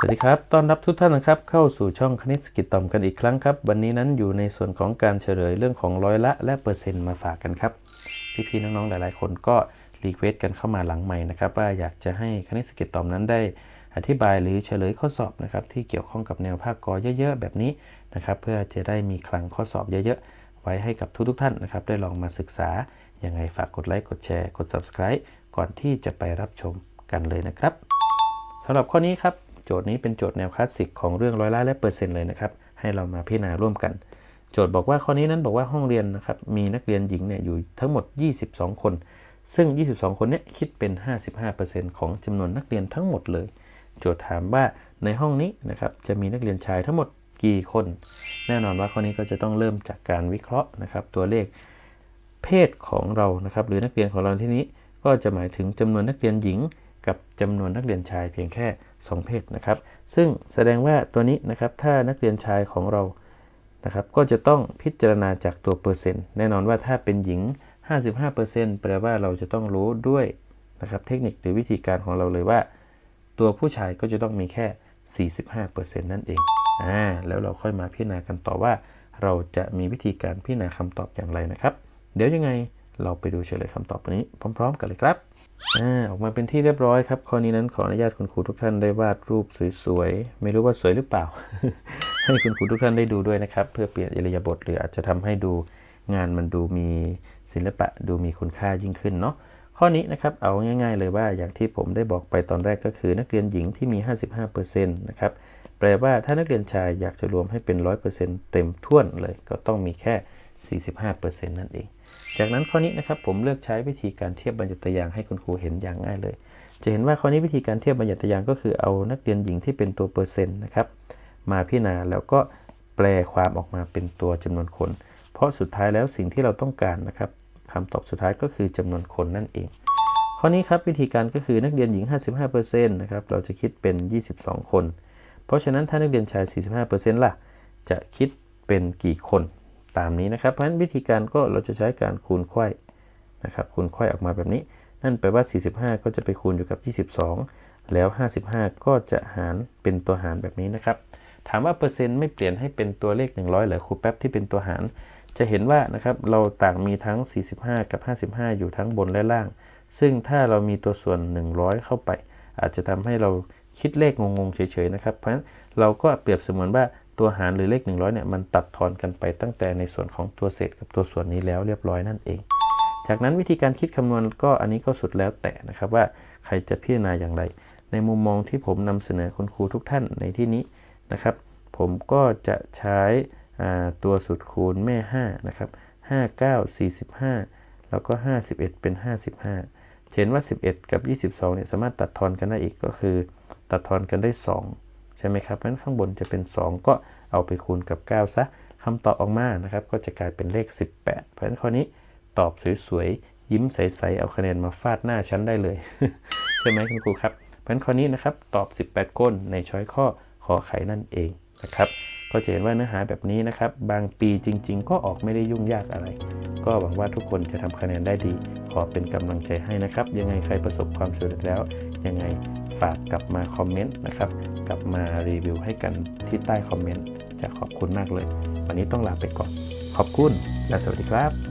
สวัสดีครับ ต้อนรับทุกท่านนะครับ เข้าสู่ช่องคณิตสกิจต่อมกันอีกครั้งครับ วันนี้นั้นอยู่ในส่วนของการเฉลยเรื่องของร้อยละและเปอร์เซ็นต์มาฝากกันครับ พี่ๆน้องๆหลายๆ คนก็รีเควสต์กันเข้ามาหลังใหม่นะครับว่าอยากจะให้คณิตสกิจต่อมนั้นได้อธิบายหรือเฉลยข้อสอบนะครับที่เกี่ยวข้องกับแนวภาคกอเยอะ ๆ แบบนี้นะครับเพื่อจะได้มีคลังข้อสอบเยอะๆ ไว้ให้กับทุกๆท่านนะครับได้ลองมาศึกษายังไงฝากกดไลค์กดแชร์กด subscribe ก่อนที่จะไปรับชมกันเลยนะครับสำหรับข้อนี้ครับ โจทย์นี้เป็นโจทย์แนวคลาสสิกของเรื่องร้อยละและเปอร์เซ็นต์เลยนะครับ ให้เรามาพิจารณาร่วมกัน โจทย์บอกว่าข้อนี้นั้นบอกว่าห้องเรียนนะครับ มีนักเรียนหญิงเนี่ยอยู่ทั้งหมด 22 คน ซึ่ง 22 คนเนี้คิดเป็น 55%ของจำนวนนักเรียนทั้งหมดเลย โจทย์ถามว่าในห้องนี้นะครับจะมีนักเรียนชายทั้งหมดกี่คน แน่นอนว่าข้อนี้ก็จะต้องเริ่มจากการวิเคราะห์นะครับ ตัวเลขเพศของเรานะครับ หรือนักเรียนของเราที่นี้ก็จะหมายถึงจำนวนนักเรียนหญิง กับจำนวนนักเรียนชายเพียงแค่ 2 เพศนะครับ ซึ่งแสดงว่าตัวนี้นะครับถ้านักเรียนชายของเรานะครับก็จะต้องพิจารณาจากตัวเปอร์เซ็นต์แน่นอนว่าถ้าเป็นหญิง 55%แปลว่าเราจะต้องรู้ด้วยนะครับเทคนิคหรือวิธีการของเราเลยว่า ตัวผู้ชายก็จะต้องมีแค่ 45%นั่นเองอ่าแล้วเราค่อยมาพิจารณากันต่อว่า เราจะมีวิธีการพิจารณาคำตอบอย่างไรนะครับ เดี๋ยวยังไงเราไปดูเฉลยคำตอบนี้พร้อม ๆ กันเลยครับ อ่าออกมาเป็นที่เรียบร้อยครับข้อนี้นั้นขออนุญาตคุณครูทุกท่านได้วาดรูปสวยๆ ไม่รู้ว่าสวยหรือเปล่า ให้คุณครูทุกท่านได้ดูด้วยนะครับ เพื่อเปลี่ยนอิริยาบถหรืออาจจะทำให้ดูงานมันดูมีศิลปะดูมีคุณค่ายิ่งขึ้นเนาะข้อนี้นะครับเอาง่าย ๆ เลยว่าอย่างที่ผมได้บอกไปตอนแรกก็คือนักเรียนหญิงที่มี 55%นะครับแปลว่าถ้านักเรียนชายอยากจะรวมให้เป็น 100%เต็มท่วนเลยก็ต้องมีแค่ 45%นั่นเอง จากนั้นข้อนี้นะครับผมเลือกใช้วิธีการเทียบบรรยัตยางให้คุณครูเห็นอย่างง่ายเลย จะเห็นว่าข้อนี้วิธีการเทียบบรรยัตยางก็คือเอานักเรียนหญิงที่เป็นตัวเปอร์เซ็นต์นะครับมาพิจารณาแล้วก็แปลความออกมาเป็นตัวจำนวนคน เพราะสุดท้ายแล้วสิ่งที่เราต้องการนะครับคำตอบสุดท้ายก็คือจำนวนคนนั่นเอง ข้อนี้ครับวิธีการก็คือนักเรียนหญิง 55%นะครับเราจะคิดเป็น 22 คน เพราะฉะนั้นถ้านักเรียนชาย 45%ล่ะจะคิดเป็นกี่คน ตามนี้นะครับ เพราะฉะนั้นวิธีการก็เราจะใช้การคูณไขว้นะครับ คูณไขว้ออกมาแบบนี้ นั่นแปลว่า 45 ก็จะไปคูณอยู่กับ 22 แล้ว 55 ก็จะหารเป็นตัวหารแบบนี้นะครับ ถามว่าเปอร์เซ็นต์ไม่เปลี่ยนให้เป็นตัวเลข 100เหรอครูแป๊บที่เป็นตัวหาร จะเห็นว่านะครับเราต่างมีทั้ง 45 กับ 55 อยู่ทั้งบนและล่าง ซึ่งถ้าเรามีตัวส่วน 100 เข้าไป อาจจะทำให้เราคิดเลขงงๆเฉยๆนะครับ เพราะฉะนั้นเราก็เปรียบเสมือนว่า ตัวหารหรือเลข 100เนี่ยมันตัดทอนกันไปตั้งแต่ในส่วนของตัวเศษกับตัวส่วนนี้แล้วเรียบร้อยนั่นเอง จากนั้นวิธีการคิดคำนวณก็อันนี้ก็สุดแล้วแต่นะครับว่าใครจะพิจารณาอย่างไร ในมุมมองที่ผมนำเสนอคุณครูทุกท่านในที่นี้นะครับ ผมก็จะใช้ตัวสูตรคูณแม่ 5 นะครับ 59 45 แล้วก็ 51 เป็น 55เห็นว่า 11 กับ 22เนี่ยสามารถตัดทอนกันได้อีกก็คือ ตัดทอนกันได้ 2 ใช่ไหมครับเพราะฉะนั้นข้างบนจะเป็น 2 ก็เอาไปคูณกับ 9 ซะคำตอบออกมานะครับ ก็จะกลายเป็นเลข 18 เพราะฉะนั้นข้อนี้ตอบสวยๆ ยิ้มใสๆ เอาคะแนนมาฟาดหน้าชั้นได้เลย ใช่ไหมคุณครูครับ เพราะฉะนั้นข้อนี้นะครับ ตอบ 18 ก้นในช้อยข้อขอไขนั่นเองนะครับ ก็จะเห็นว่าเนื้อหาแบบนี้นะครับ บางปีจริง ๆ ก็ออกไม่ได้ยุ่งยากอะไร ก็หวังว่าทุกคนจะทำคะแนนได้ดี ขอเป็นกำลังใจให้นะครับ ยังไงใครประสบความสำเร็จแล้ว ยังไงฝากกลับมาคอมเมนต์นะครับ กลับมารีวิวให้กันที่ใต้คอมเมนต์จะขอบคุณมากเลย วันนี้ต้องลาไปก่อน ขอบคุณและสวัสดีครับ